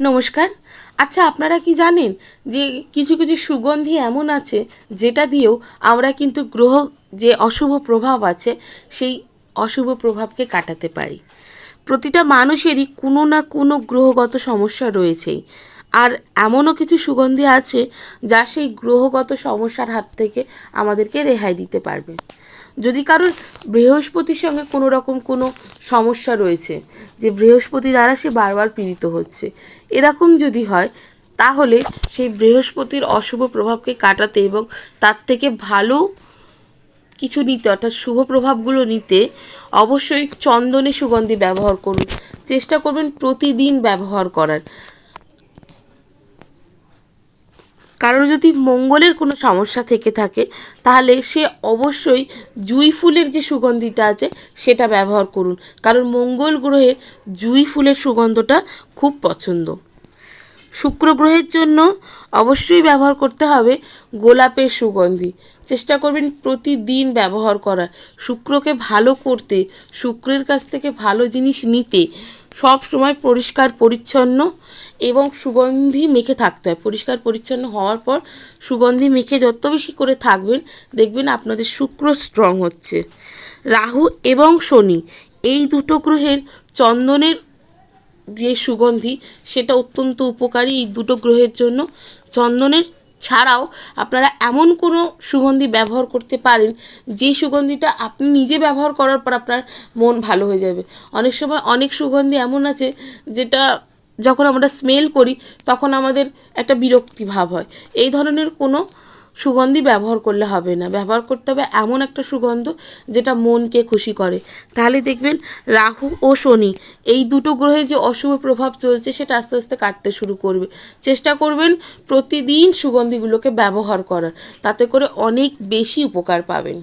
নমস্কার। আচ্ছা আপনারা কি জানেন যে কিছু কিছু সুগন্ধি এমন আছে যেটা দিয়েও আমরা কিন্তু গ্রহ যে অশুভ প্রভাব আছে সেই অশুভ প্রভাবকে কাটাতে পারি? প্রতিটা মানুষেরই কোনো না কোনো গ্রহগত সমস্যা রয়েছেই। আর এমনও কিছু সুগন্ধি আছে যা সেই গ্রহগত সমস্যার হাত থেকে আমাদেরকে রেহাই দিতে পারবে। যদি কারোর বৃহস্পতির সঙ্গে কোনো রকম কোনো সমস্যা রয়েছে, যে বৃহস্পতি দ্বারা সে বারবার পীড়িত হচ্ছে, এরকম যদি হয়, তাহলে সেই বৃহস্পতির অশুভ প্রভাবকে কাটাতে এবং তার থেকে ভালো কিছু নিতে অর্থাৎ শুভ প্রভাবগুলো নিতে অবশ্যই চন্দনে সুগন্ধি ব্যবহার করুন। চেষ্টা করবেন প্রতিদিন ব্যবহার করার। কারোর যদি মঙ্গলের কোনো সমস্যা থেকে থাকে, তাহলে সে অবশ্যই জুঁই ফুলের যে সুগন্ধিটা আছে, সেটা ব্যবহার করুন। কারণ মঙ্গল গ্রহের জুঁই ফুলের সুগন্ধটা খুব পছন্দ। শুক্র গ্রহের জন্য অবশ্যই ব্যবহার করতে হবে গোলাপের সুগন্ধি। চেষ্টা করবেন প্রতিদিন ব্যবহার করার। শুক্রকে ভালো করতে, শুক্রের কাছ থেকে ভালো জিনিস নিতে সব সময় পরিষ্কার, পরিচ্ছন্ন এবং সুগন্ধি মেখে থাকতে হয়। পরিষ্কার, পরিচ্ছন্ন হওয়ার পর সুগন্ধি মেখে যত বেশি করে থাকবেন, দেখবেন আপনাদের শুক্র স্ট্রং হচ্ছে। রাহু এবং শনি, এই দুটো গ্রহের চন্দনের যে সুগন্ধি, সেটা অত্যন্ত উপকারী এই দুটো গ্রহের জন্য। চন্দনের ছাড়াও আপনারা এমন কোনো সুগন্ধি ব্যবহার করতে পারেন, যে সুগন্ধিটা আপনি নিজে ব্যবহার করার পর আপনার মন ভালো হয়ে যাবে। অনেক সময় অনেক সুগন্ধি এমন আছে, যেটা যখন আমরা স্মেল করি, তখন আমাদের একটা বিরক্তি ভাব হয়। এই ধরনের কোনো সুগন্ধি ব্যবহার করলে হবে না। ব্যবহার করতে হবে এমন একটা সুগন্ধ যেটা মনকে খুশি করে। তাহলে দেখবেন রাহু ও শনি এই দুটো গ্রহে যে অশুভ প্রভাব চলছে সেটা আস্তে আস্তে কাটতে শুরু করবে। চেষ্টা করবেন প্রতিদিন সুগন্ধিগুলোকে ব্যবহার করার। তাতে করে অনেক বেশি উপকার পাবেন।